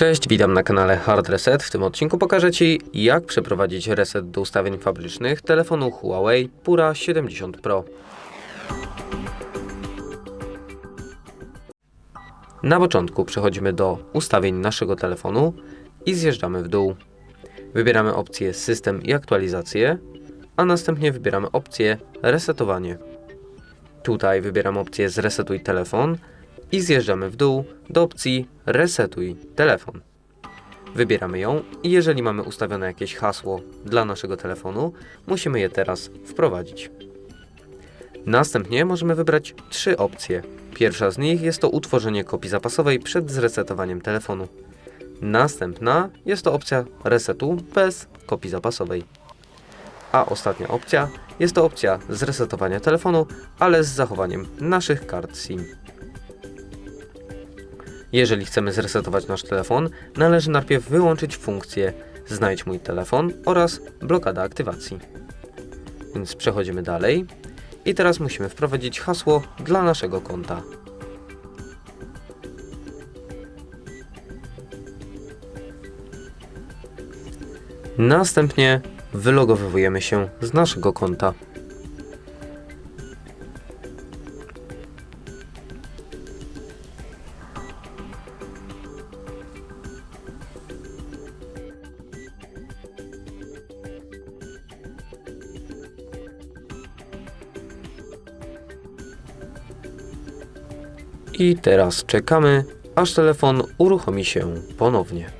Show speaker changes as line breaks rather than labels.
Cześć, witam na kanale Hard Reset. W tym odcinku pokażę Ci, jak przeprowadzić reset do ustawień fabrycznych telefonu Huawei Pura 70 Pro. Na początku przechodzimy do ustawień naszego telefonu i zjeżdżamy w dół. Wybieramy opcję System i aktualizację, a następnie wybieramy opcję Resetowanie. Tutaj wybieramy opcję Zresetuj telefon i zjeżdżamy w dół do opcji Resetuj telefon. Wybieramy ją i jeżeli mamy ustawione jakieś hasło dla naszego telefonu, musimy je teraz wprowadzić. Następnie możemy wybrać trzy opcje. Pierwsza z nich jest to utworzenie kopii zapasowej przed zresetowaniem telefonu. Następna jest to opcja resetu bez kopii zapasowej. A ostatnia opcja jest to opcja zresetowania telefonu, ale z zachowaniem naszych kart SIM. Jeżeli chcemy zresetować nasz telefon, należy najpierw wyłączyć funkcję Znajdź mój telefon oraz blokada aktywacji. Więc przechodzimy dalej i teraz musimy wprowadzić hasło dla naszego konta. Następnie wylogowujemy się z naszego konta. Teraz czekamy, aż telefon uruchomi się ponownie.